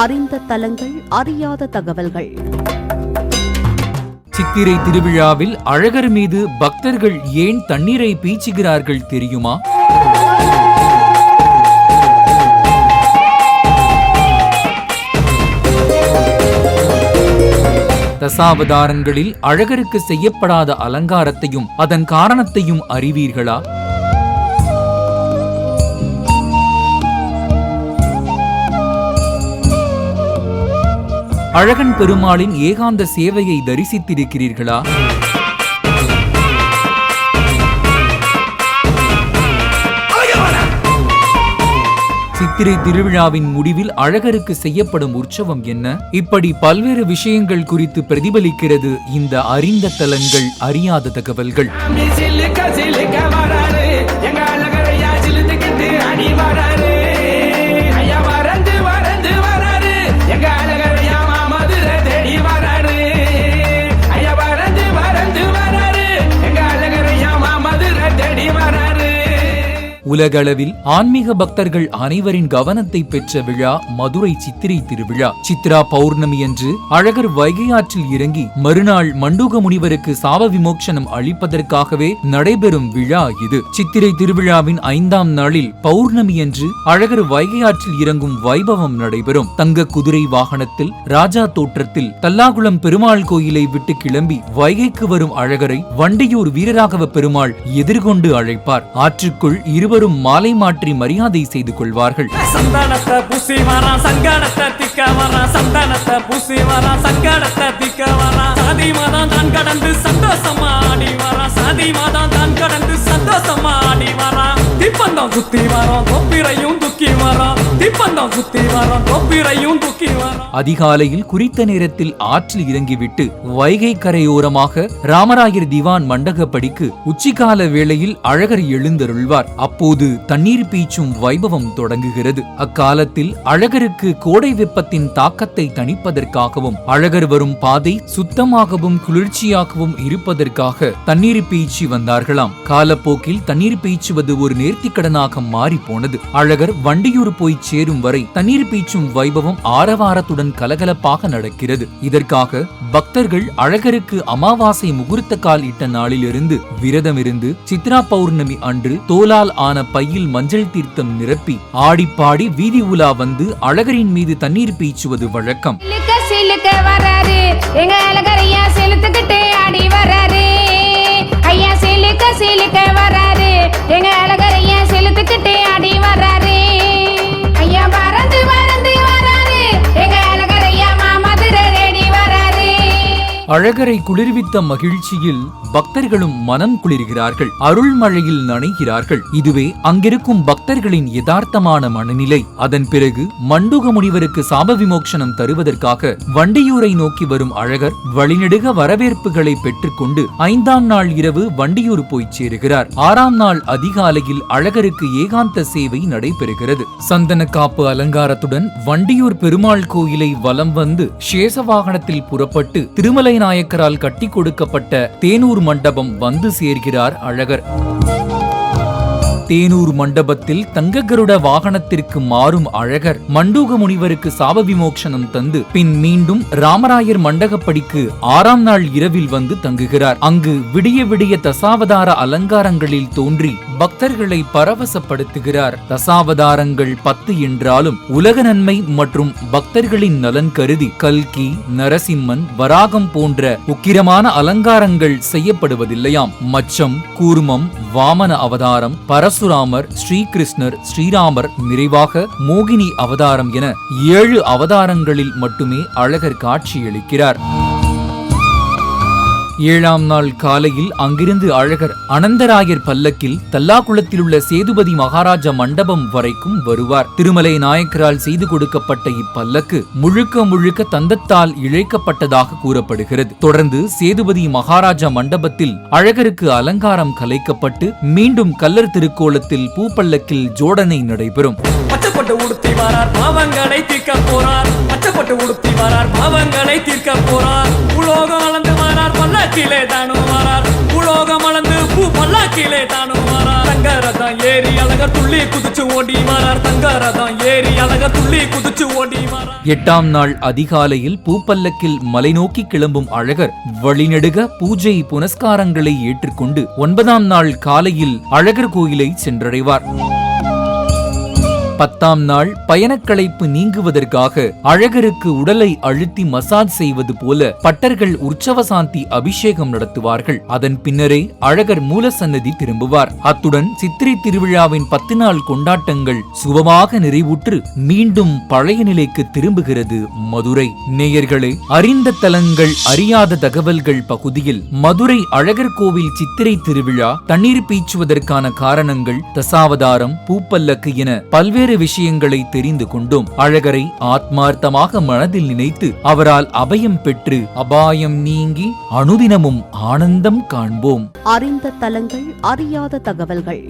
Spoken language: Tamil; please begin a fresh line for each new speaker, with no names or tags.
அறிந்த தலங்கள் அறியாத தகவல்கள்.
சித்திரை திருவிழாவில் அழகர் மீது பக்தர்கள் ஏன் தண்ணீரை பீச்சுகிறார்கள் தெரியுமா? தசாவதாரங்களில் அழகருக்கு செய்யப்படாத அலங்காரத்தையும் அதன் காரணத்தையும் அறிவீர்களா? அழகன் பெருமாளின் ஏகாந்த சேவையை தரிசித்திருக்கிறீர்களா? சித்திரை திருவிழாவின் முடிவில் அழகருக்கு செய்யப்படும் உற்சவம் என்ன? இப்படி பல்வேறு விஷயங்கள் குறித்து பிரதிபலிக்கிறது இந்த அறிந்த தலங்கள் அறியாத தகவல்கள். உலகளவில் ஆன்மீக பக்தர்கள் அனைவரின் கவனத்தை பெற்ற விழா மதுரை சித்திரை திருவிழா. சித்ரா பௌர்ணமி அன்று அழகர் வைகை ஆற்றில் இறங்கி மறுநாள் மண்டூக முனிவருக்கு சாப விமோச்சனம் அளிப்பதற்காகவே நடைபெறும் விழா இது. சித்திரை திருவிழாவின் ஐந்தாம் நாளில் பௌர்ணமி அன்று அழகர் வைகை ஆற்றில் இறங்கும் வைபவம் நடைபெறும். தங்க குதிரை வாகனத்தில் ராஜா தோற்றத்தில் தல்லாகுளம் பெருமாள் கோயிலை விட்டு கிளம்பி வைகைக்கு வரும் அழகரை வண்டியூர் வீரராகவ பெருமாள் எதிர்கொண்டு அழைப்பார். ஆற்றுக்குள் இருவரும் மாலை மாற்றி மரியாதை செய்து கொள்வார்கள்.
பூசி தான் கடந்து சந்தோஷமா ஆடி வரான். தான் கடந்து திப்பந்தம் சுத்தி வரோம் வரோம் சுத்தி வரோம் தொப்பிரையும் துக்கி வரோம்
அதிகாலையில் குறித்த நேரத்தில் ஆற்றில் இறங்கிவிட்டு வைகை கரையோரமாக ராமராயர் திவான் மண்டகப்படிக்கு உச்சிகால வேளையில் அழகர் எழுந்தருள்வார். அப்போது தண்ணீர் பீச்சும் வைபவம் தொடங்குகிறது. அக்காலத்தில் அழகருக்கு கோடை வெப்பத்தின் தாக்கத்தை தணிப்பதற்காகவும் அழகர் வரும் பாதை சுத்தமாகவும் குளிர்ச்சியாகவும் இருப்பதற்காக தண்ணீர் பீச்சி வந்தார்களாம். காலப்போக்கில் தண்ணீர் பீச்சுவது ஒரு நேர்த்திக்கடனாக மாறி போனது அழகர் வண்டியூர் போய் சேரும் வரை தண்ணீர் பீச்சும் வைபவம் ஆரவாரத்துடன் கலகலப்பாக நடக்கிறது. இதற்காக பக்தர்கள் அழகருக்கு அமாவாசை முகூர்த்த கால் இட்ட நாளிலிருந்து விரதமிருந்து சித்ரா பௌர்ணமி அன்று தோலால் ஆன பையில் மஞ்சள் தீர்த்தம் நிரப்பி ஆடிப்பாடி வீதி உலா வந்து அழகரின் மீது தண்ணீர் பீச்சுவது வழக்கம். அழகரை குளிர்வித்த மகிழ்ச்சியில் பக்தர்களும் மனம் குளிர்கிறார்கள். அருள்மழையில் நனைகிறார்கள். இதுவே அங்கிருக்கும் பக்தர்களின் யதார்த்தமான மனநிலை. அதன் பிறகு மண்டுக முனிவருக்கு சாப விமோச்சனம் தருவதற்காக வண்டியூரை நோக்கி வரும் அழகர் வழிநெடுக வரவேற்புகளை பெற்றுக்கொண்டு ஐந்தாம் நாள் இரவு வண்டியூர் போய் சேருகிறார். ஆறாம் நாள் அதிகாலையில் அழகருக்கு ஏகாந்த சேவை நடைபெறுகிறது. சந்தன காப்பு அலங்காரத்துடன் வண்டியூர் பெருமாள் கோயிலை வலம் வந்து சேஷ வாகனத்தில் புறப்பட்டு திருமலை நாயக்கரால் கட்டி கொடுக்கப்பட்ட தேனூர் மண்டபம் வந்து சேர்கிறார் அழகர். தேனூர் மண்டபத்தில் தங்ககருட வாகனத்திற்கு மாறும் அழகர் மண்டூக முனிவருக்கு சாப விமோக்ஷனம் தந்து பின் மீண்டும் ராமராயர் மண்டகப்படிக்கு ஆறாம் நாள் இரவில் வந்து தங்குகிறார். அங்கு விடிய விடிய தசாவதார அலங்காரங்களில் தோன்றி பக்தர்களை பரவசப்படுத்துகிறார். தசாவதாரங்கள் பத்து என்றாலும் உலக நன்மை மற்றும் பக்தர்களின் நலன் கருதி கல்கி நரசிம்மன் வராகம் போன்ற உக்கிரமான அலங்காரங்கள் செய்யப்படுவதில்லையாம். மச்சம் கூர்மம் வாமன அவதாரம் பரசுராமர் ஸ்ரீகிருஷ்ணர் ஸ்ரீராமர் நிறைவாக மோகினி அவதாரம் என ஏழு அவதாரங்களில் மட்டுமே அழகர் காட்சியளிக்கிறார். ஏழாம் நாள் காலையில் அங்கிருந்து அழகர் அனந்தராயர் பல்லக்கில் தல்லாகுளத்தில் உள்ள சேதுபதி மகாராஜா மண்டபம் வரைக்கும் வருவார். திருமலை நாயக்கரால் செய்து கொடுக்கப்பட்ட இப்பல்லக்கு முழுக்க முழுக்க தந்தத்தால் இழைக்கப்பட்டதாக கூறப்படுகிறது. தொடர்ந்து சேதுபதி மகாராஜா மண்டபத்தில் அழகருக்கு அலங்காரம் கலைக்கப்பட்டு மீண்டும் கல்லர் திருக்கோலத்தில் பூப்பல்லக்கில் ஜோடனை நடைபெறும்.
பச்சைப்பட்டு உடுத்தி வரார் பாவங்களை தீர்க்க போறார். பச்சைப்பட்டு உடுத்தி வரார் பாவங்களை தீர்க்க போறார். பல்லாக்கிலே தானும் வரார் உலோகம் அளந்து பூ பல்லாக்கிலே தானும் வரார் தங்க ரதம் ஏறி அழக துள்ளி குதிச்சு ஓடி வரார் தங்கரதம் ஏறி அழக துள்ளி குதிச்சு ஓடி வரார்
எட்டாம் நாள் அதிகாலையில் பூப்பல்லக்கில் மலை நோக்கி கிளம்பும் அழகர் வழிநெடுக பூஜை புனஸ்காரங்களை ஏற்றுக்கொண்டு ஒன்பதாம் நாள் காலையில் அழகர் கோயிலை சென்றடைவார். பத்தாம் நாள் பயணக்களைப்பு நீங்குவதற்காக அழகருக்கு உடலை அழுத்தி மசாஜ் செய்வது போல பட்டர்கள் உற்சவ சாந்தி அபிஷேகம் நடத்துவார்கள். அதன் பின்னரே அழகர் மூல சன்னதி திரும்புவார். அத்துடன் சித்திரை திருவிழாவின் பத்து நாள் கொண்டாட்டங்கள் சுபமாக நிறைவுற்று மீண்டும் பழைய நிலைக்கு திரும்புகிறது மதுரை. நேயர்களே அறிந்த தலங்கள் அறியாத தகவல்கள் பகுதியில் மதுரை அழகர் கோவில் சித்திரை திருவிழா தண்ணீர் பீச்சுவதற்கான காரணங்கள் தசாவதாரம் பூப்பல்லக்கு என பல்வேறு பல்வேறு விஷயங்களை தெரிந்து கொண்டும் அழகரை ஆத்மார்த்தமாக மனதில் நினைத்து அவரால் அபயம் பெற்று அபாயம் நீங்கி அனுதினமும் ஆனந்தம் காண்போம்.
அறிந்த தலங்கள் அறியாத தகவல்கள்.